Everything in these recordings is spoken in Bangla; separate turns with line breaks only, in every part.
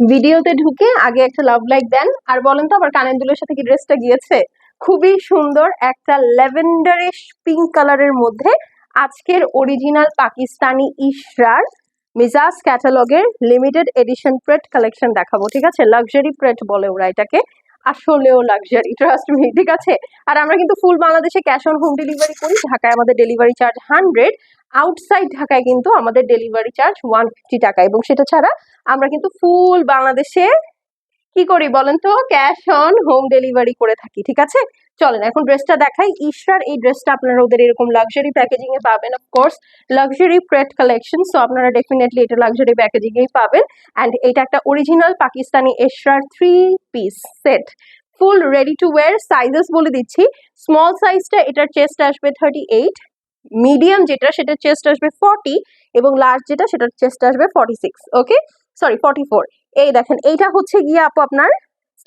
ভিডিওতে ঢুকে আগে একটা লাভ লাইক দেন। আর বলেন তো আবার কানের দুলের সাথে কি ড্রেসটা গিয়েছে? খুবই সুন্দর একটা ল্যাভেন্ডারিশ পিঙ্ক কালারের মধ্যে আজকের অরিজিনাল পাকিস্তানি ইশরার মিজাজ ক্যাটালগের লিমিটেড এডিশন প্রেট কালেকশন দেখাবো, ঠিক আছে? লাক্সারি প্রেট বলে ওরা এটাকে। আসলেও লাক্সারি ট্রাস্ট মি ঠিক আছে? আর আমরা কিন্তু ফুল বাংলাদেশে ক্যাশ অন হোম ডেলিভারি করি, ঢাকায় আমাদের ডেলিভারি চার্জ হান্ড্রেড আউটসাইড ঢাকায় কিন্তু আমাদের ডেলিভারি চার্জ ওয়ান ফিফটি টাকা। এবং সেটা ছাড়া আমরা কিন্তু ফুল বাংলাদেশে কি করি বলেন তো? ক্যাশ অন হোম ডেলিভারি করে থাকি, ঠিক আছে? চলেন এখন ড্রেসটা দেখাই। ইশরার এই ড্রেসটা আপনারা ওদের এরকম লাক্সারি প্যাকেজিং এ পাবেন of course luxury pret collection so আপনারা ডেফিনেটলি এটা লাক্সারি প্যাকেজিং এই পাবেন। অ্যান্ড এটা একটা original Pakistani Ishrar three piece set full ready to wear sizes বলে দিচ্ছি। স্মল সাইজটা এটার চেস্ট আসবে থার্টি এইট মিডিয়াম যেটা, সেটার চেস্ট আসবে ফর্টি এবং লার্জ যেটা, সেটার চেস্ট আসবে forty six okay sorry forty four এই দেখেন, এইটা হচ্ছে গিয়ে আপু আপনার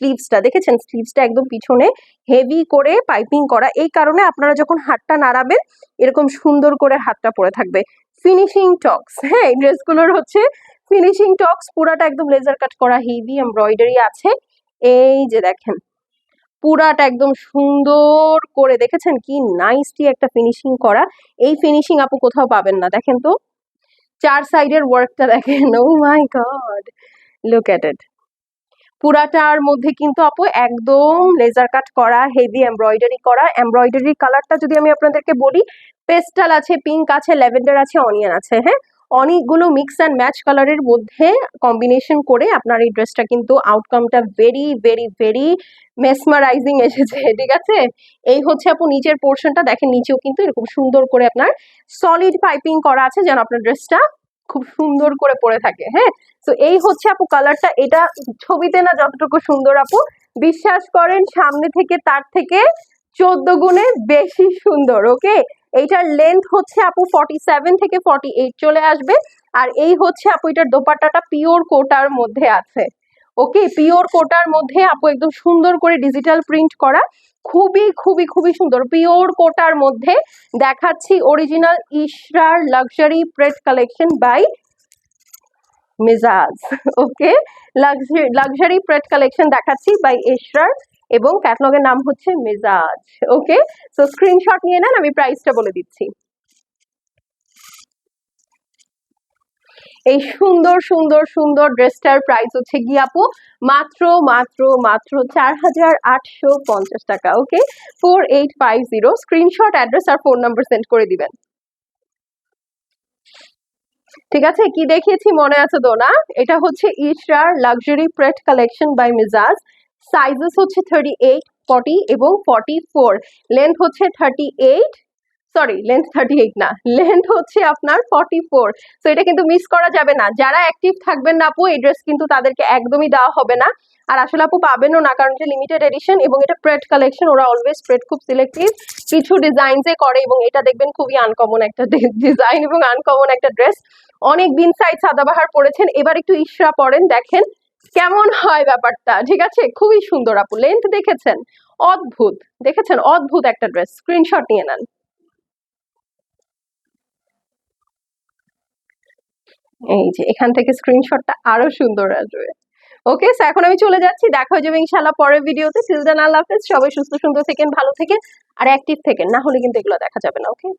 স্লিভসটা দেখেছেন? স্লিভসটা একদম পিছনে হেভি করে পাইপিং করা। এই কারণে আপনারা যখন হাতটা নাড়াবেন, এরকম সুন্দর করে হাতটা পরে থাকবে। ফিনিশিং টক্স হ্যাঁ এই ড্রেসগুলোর হচ্ছে ফিনিশিং টক্স পুরাটা একদম লেজার কাট করা হেভি এমব্রয়ডারি আছে। এই যে দেখেন, পুরাটা একদম সুন্দর করে, দেখেছেন? কি নাইসলি একটা ফিনিশিং করা। এই ফিনিশিং আপু কোথাও পাবেন না, দেখেন তো। চার সাইডের ওয়ার্কটা দেখেন oh my god look at ইট পুরাটার মধ্যে কিন্তু আপু একদম লেজার কাট করা হেভি এমব্রয়ডারি করা। এমব্রয়ডারি কালারটা যদি আমি আপনাদেরকে বলি পেস্টাল আছে পিঙ্ক আছে ল্যাভেন্ডার আছে অনিয়ন আছে হ্যাঁ? অনেকগুলো মিক্স অ্যান্ড ম্যাচ কালারের মধ্যে কম্বিনেশন করে আপনার এই ড্রেসটা কিন্তু আউটকামটা ভেরি ভেরি ভেরি মেসমারাইজিং এসেছে, ঠিক আছে? এই হচ্ছে আপু নিচের পোর্শনটা দেখেন নিচেও কিন্তু এরকম সুন্দর করে আপনার সলিড পাইপিং করা আছে যেন আপনার ড্রেসটা খুব সুন্দর করে পরে থাকে হ্যাঁ? তো এই হচ্ছে আপু কালারটা এটা ছবিতে না যতটুকু সুন্দর আপু। বিশ্বাস করেন, সামনে থেকে তার থেকে চোদ্দ গুণে বেশি সুন্দর ওকে এইটার লেন্থ হচ্ছে আপু ফর্টি সেভেন থেকে ফর্টি এইট চলে আসবে। আর এই হচ্ছে আপু, এটার দোপাট্টাটা পিওর কোটার মধ্যে আছে ওকে পিওর কোটার মধ্যে আপু একদম সুন্দর করে ডিজিটাল প্রিন্ট করা। খুবই খুবই খুবই সুন্দর। পিওর কোটার মধ্যে দেখাচ্ছি original Ishrar luxury pret collection by Mizaj okay luxury pret collection দেখাচ্ছি বাই ইশরার এবং ক্যাটলগের নাম হচ্ছে মেজাজ ওকে সো স্ক্রিনশট নিয়ে নেন, আমি প্রাইসটা বলে দিচ্ছি। এই সুন্দর সুন্দর সুন্দর ড্রেসটার প্রাইস হচ্ছে গিয়ে আপু মাত্র মাত্র মাত্র চার হাজার আটশো পঞ্চাশ টাকা okay four eight five zero screenshot address আর ফোন নাম্বার সেন্ড করে দিবেন। ঠিক আছে? কি দেখিয়েছি মনে আছে তো না এটা হচ্ছে Ishrar luxury pret collection by Mizaj sizes হচ্ছে থার্টি এইট ফর্টি এবং ফর্টি ফোর লেন্থ হচ্ছে thirty eight sorry length thirty eight না। লেন্থ হচ্ছে আপনার ফর্টি ফোর তো এটা কিন্তু মিস করা যাবে না। যারা অ্যাক্টিভ থাকবেন না আপু, এই ড্রেস কিন্তু তাদেরকে একদমই দেওয়া হবে না। আর আসলে আপু, পাবেনও না, কারণ এটা লিমিটেড এডিশন এবং এটা প্রেড কালেকশন ওরা অলওয়েজ প্রেড খুব সিলেক্টিভ কিছু ডিজাইনসে করে এবং এটা দেখবেন খুবই আনকমন একটা ডিজাইন এবং আনকমন একটা ড্রেস অনেক দিন সাইড সাদাবাহার পড়েছেন এবার একটু ইশরা পড়েন দেখেন কেমন হয় ব্যাপারটা। ঠিক আছে? খুবই সুন্দর আপু। লেন্থ দেখেছেন? অদ্ভুত। দেখেছেন? অদ্ভুত একটা ড্রেস স্ক্রিনশট নিয়ে নেন। এই যে, এখান থেকে স্ক্রিনশটটা আরও সুন্দর আসবে। ওকে স্যার এখন আমি চলে যাচ্ছি। দেখা হয়ে যাবে ইনশাল্লাহ পরের ভিডিওতে সিলদান আল্লাহ হাফেজ। সবাই সুস্থ, সুন্দর থেকেন, ভালো থেকেন, আর অ্যাক্টিভ থেকেন। না হলে কিন্তু এগুলো দেখা যাবে না ওকে